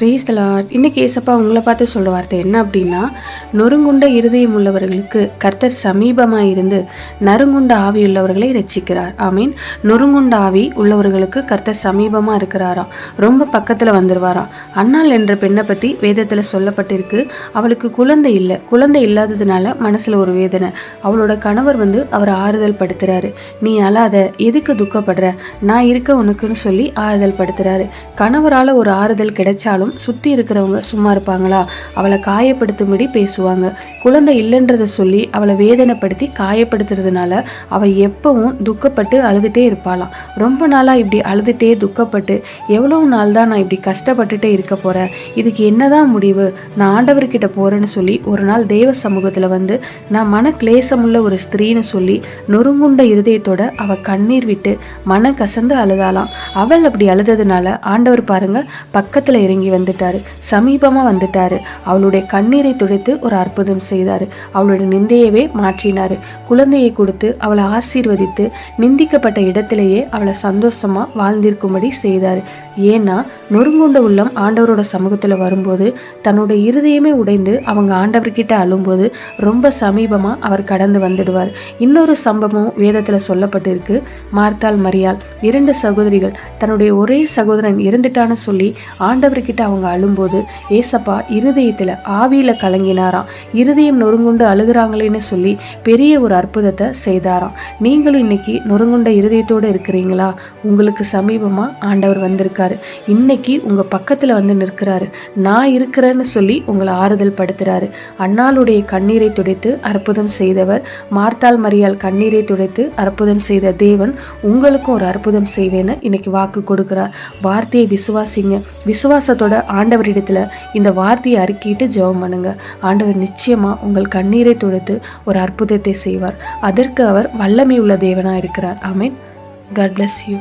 பிரேஸ்தலார் இன்னைக்கு ஏசப்பா உங்களை பார்த்து சொல்ற வார்த்தை என்ன அப்படின்னா நொறுங்குண்ட இருதயம் உள்ளவர்களுக்கு கர்த்தர் சமீபமாக இருந்து நறுங்குண்ட ஆவி உள்ளவர்களை ரசிக்கிறார் ஐ மீன் நொறுங்குண்ட ஆவி உள்ளவர்களுக்கு கர்த்தர் சமீபமாக இருக்கிறாராம் ரொம்ப பக்கத்தில் வந்துருவாராம் அண்ணாள் என்ற பெண்ணை பற்றி வேதத்தில் சொல்லப்பட்டிருக்கு. அவளுக்கு குழந்தை இல்லை. குழந்தை இல்லாததுனால மனசில் ஒரு வேதனை. அவளோட கணவர் வந்து அவரை ஆறுதல் படுத்துறாரு. நீ அழாத. எதுக்கு துக்கப்படுற? நான் இருக்க உனக்குன்னு சொல்லி ஆறுதல் படுத்துறாரு. கணவரால் ஒரு ஆறுதல் கிடைச்சாலும் சுற்றி இருக்கிறவங்க சும்மா இருப்பாங்களா? அவளை காயப்படுத்தும்படி பேசுவாங்க. குழந்தை இல்லைன்றத சொல்லி அவளை வேதனைப்படுத்தி காயப்படுத்துறதுனால அவள் எப்பவும் துக்கப்பட்டு அழுதுகிட்டே இருப்பாளாம். ரொம்ப நாளாக இப்படி அழுதுகிட்டே துக்கப்பட்டு எவ்வளோ நாள் தான் நான் இப்படி கஷ்டப்பட்டுட்டே இருக்க போகிறேன் இதுக்கு என்னதான் முடிவு? நான் ஆண்டவர்கிட்ட போகிறேன்னு சொல்லி ஒரு நாள் தேவ சமூகத்தில் வந்து நான் மன கிளேசமுள்ள ஒரு ஸ்திரீன்னு சொல்லி நொறுங்குண்ட இருதயத்தோட அவ கண்ணீர் விட்டு மன கசந்து அழுதாளாம். அவள் அப்படி அழுததுனால ஆண்டவர் பாருங்க பக்கத்தில் இறங்கி வந்துட்டாரு. சமீபமாக வந்துட்டாரு. அவளுடைய கண்ணீரை துடைத்து ஒரு அற்புதம் செய்தார். அவளுடைய நிந்தையவே மாற்றினார். குழந்தையை கொடுத்து அவளை ஆசீர்வதித்து நிந்திக்கப்பட்ட இடத்திலேயே அவளை சந்தோஷமா வாழ்ந்திருக்கும்படி செய்தார். ஏன்னா நொறுங்குண்ட உள்ளம் ஆண்டவரோட சமூகத்தில் வரும்போது தன்னோட இருதயமே உடைந்து அவங்க ஆண்டவர்கிட்ட அழும்போது ரொம்ப சமீபமாக அவர் கடந்து வந்துடுவார். இன்னொரு சம்பவம் வேதத்தில் சொல்லப்பட்டிருக்கு. மார்த்தால் மரியால் இரண்டு சகோதரிகள் தன்னுடைய ஒரே சகோதரன் இருந்துட்டான்னு சொல்லி ஆண்டவர்கிட்ட அவங்க அழும்போது ஏசப்பா இருதயத்தில் ஆவியில் கலங்கினாராம். இருதயம் நொறுங்குண்டு அழுகிறாங்களேன்னு சொல்லி பெரிய ஒரு அற்புதத்தை செய்தாராம். நீங்களும் இன்னைக்கு நொறுங்குண்ட இருதயத்தோடு இருக்கிறீங்களா? உங்களுக்கு சமீபமாக ஆண்டவர் வந்திருக்கார். இன்னைக்கு உங்கள் பக்கத்தில் வந்து நிற்கிறாரு. நான் இருக்கிறேன்னு சொல்லி உங்களை ஆறுதல் படுத்துறாரு அண்ணாளுடைய கண்ணீரை துடைத்து அற்புதம் செய்தவர் மார்த்தாள் மரியால் கண்ணீரை துடைத்து அற்புதம் செய்த தேவன் உங்களுக்கும் ஒரு அற்புதம் செய்வேன்னு இன்னைக்கு வாக்கு கொடுக்குறார். வார்த்தையை விசுவாசிங்க. விசுவாசத்தோட ஆண்டவரிடத்தில் இந்த வார்த்தையை அறிக்கிட்டு ஜெபம் பண்ணுங்க. ஆண்டவர் நிச்சயமா உங்கள் கண்ணீரை துடைத்து ஒரு அற்புதத்தை செய்வார். அதற்கு அவர் வல்லமை உள்ள தேவனாக இருக்கிறார். ஆமென். God bless you